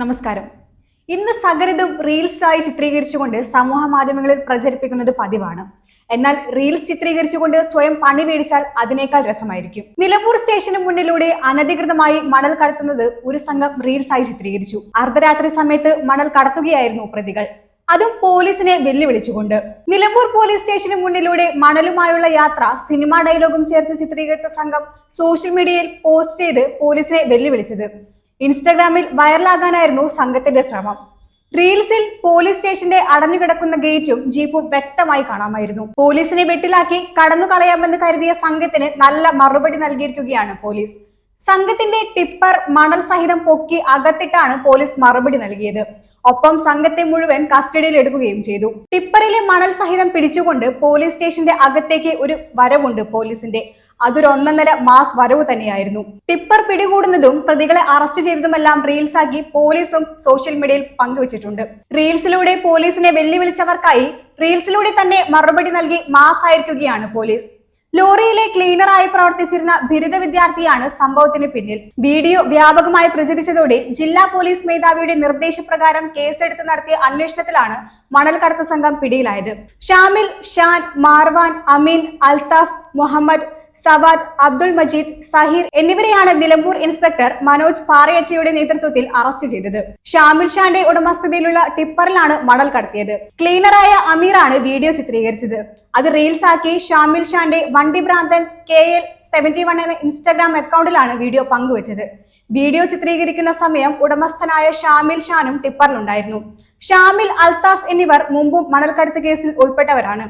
നമസ്കാരം. ഇന്ന് സകലതും റീൽസായി ചിത്രീകരിച്ചുകൊണ്ട് സമൂഹ മാധ്യമങ്ങളിൽ പ്രചരിപ്പിക്കുന്നത് പതിവാണ്. എന്നാൽ റീൽസ് ചിത്രീകരിച്ചുകൊണ്ട് സ്വയം പണി മേടിച്ചാൽ അതിനേക്കാൾ രസമായിരിക്കും. നിലമ്പൂർ സ്റ്റേഷന് മുന്നിലൂടെ അനധികൃതമായി മണൽ കടത്തുന്നത് ഒരു സംഘം റീൽസായി ചിത്രീകരിച്ചു. അർദ്ധരാത്രി സമയത്ത് മണൽ കടത്തുകയായിരുന്നു പ്രതികൾ. അതും പോലീസിനെ വെല്ലുവിളിച്ചുകൊണ്ട്. നിലമ്പൂർ പോലീസ് സ്റ്റേഷന് മുന്നിലൂടെ മണലുമായുള്ള യാത്ര സിനിമാ ഡയലോഗും ചേർത്ത് ചിത്രീകരിച്ച സംഘം സോഷ്യൽ മീഡിയയിൽ പോസ്റ്റ് ചെയ്ത് പോലീസിനെ വെല്ലുവിളിച്ചത്. ഇൻസ്റ്റാഗ്രാമിൽ വൈറലാകാനായിരുന്നു സംഘത്തിന്റെ ശ്രമം. റീൽസിൽ പോലീസ് സ്റ്റേഷന്റെ അടഞ്ഞുകിടക്കുന്ന ഗേറ്റും ജീപ്പും വ്യക്തമായി കാണാമായിരുന്നു. പോലീസിനെ വെട്ടിലാക്കി കടന്നു കളയാമെന്ന് കരുതിയ സംഘത്തിന് നല്ല മറുപടി നൽകിയിരിക്കുകയാണ് പോലീസ്. സംഘത്തിന്റെ ടിപ്പർ മണൽ സഹിതം പൊക്കി അകത്തിട്ടാണ് പോലീസ് മറുപടി നൽകിയത്. ഒപ്പം സംഘത്തെ മുഴുവൻ കസ്റ്റഡിയിൽ എടുക്കുകയും ചെയ്തു. ടിപ്പറിലെ മണൽ സഹിതം പിടിച്ചുകൊണ്ട് പോലീസ് സ്റ്റേഷന്റെ അകത്തേക്ക് ഒരു വരവുണ്ട് പോലീസിന്റെ. അതൊരു ഒന്നര മാസ് വരവ് തന്നെയായിരുന്നു. ടിപ്പർ പിടികൂടുന്നതും പ്രതികളെ അറസ്റ്റ് ചെയ്തതുമെല്ലാം റീൽസാക്കി പോലീസും സോഷ്യൽ മീഡിയയിൽ പങ്കുവച്ചിട്ടുണ്ട്. റീൽസിലൂടെ പോലീസിനെ വെല്ലുവിളിച്ചവർക്കായി റീൽസിലൂടെ തന്നെ മറുപടി നൽകി മാസ് ആയിരിക്കുകയാണ് പോലീസ്. ലോറിയിലെ ക്ലീനറായി പ്രവർത്തിച്ചിരുന്ന ബിരുദ വിദ്യാർത്ഥിയാണ് സംഭവത്തിന് പിന്നിൽ. വീഡിയോ വ്യാപകമായി പ്രചരിച്ചതോടെ ജില്ലാ പോലീസ് മേധാവിയുടെ നിർദ്ദേശപ്രകാരം കേസെടുത്ത് നടത്തിയ അന്വേഷണത്തിലാണ് മണൽ കടത്ത് സംഘം പിടിയിലായത്. ഷാമിൽ ഷാൻ മാർവാൻ അമീൻ അൽതാഫ് മുഹമ്മദ് സവാദ് അബ്ദുൾ മജീദ് സഹീർ എന്നിവരെയാണ് നിലമ്പൂർ ഇൻസ്പെക്ടർ മനോജ് പാറയറ്റയുടെ നേതൃത്വത്തിൽ അറസ്റ്റ് ചെയ്തത്. ഷാമിൽ ഷാന്റെ ഉടമസ്ഥതയിലുള്ള ടിപ്പറിലാണ് മണൽ കടത്തിയത്. ക്ലീനറായ അമീറാണ് വീഡിയോ ചിത്രീകരിച്ചത്. അത് റീൽസ് ആക്കി ഷാമിൽ ഷാന്റെ വണ്ടി ഭ്രാന്തൻ കെ എൽ സെവന്റി വൺ എന്ന ഇൻസ്റ്റാഗ്രാം അക്കൗണ്ടിലാണ് വീഡിയോ പങ്കുവച്ചത്. വീഡിയോ ചിത്രീകരിക്കുന്ന സമയം ഉടമസ്ഥനായ ഷാമിൽ ഷാനും ടിപ്പറിലുണ്ടായിരുന്നു. ഷാമിൽ അൽതാഫ് എന്നിവർ മുമ്പും മണൽക്കടത്ത് കേസിൽ ഉൾപ്പെട്ടവരാണ്.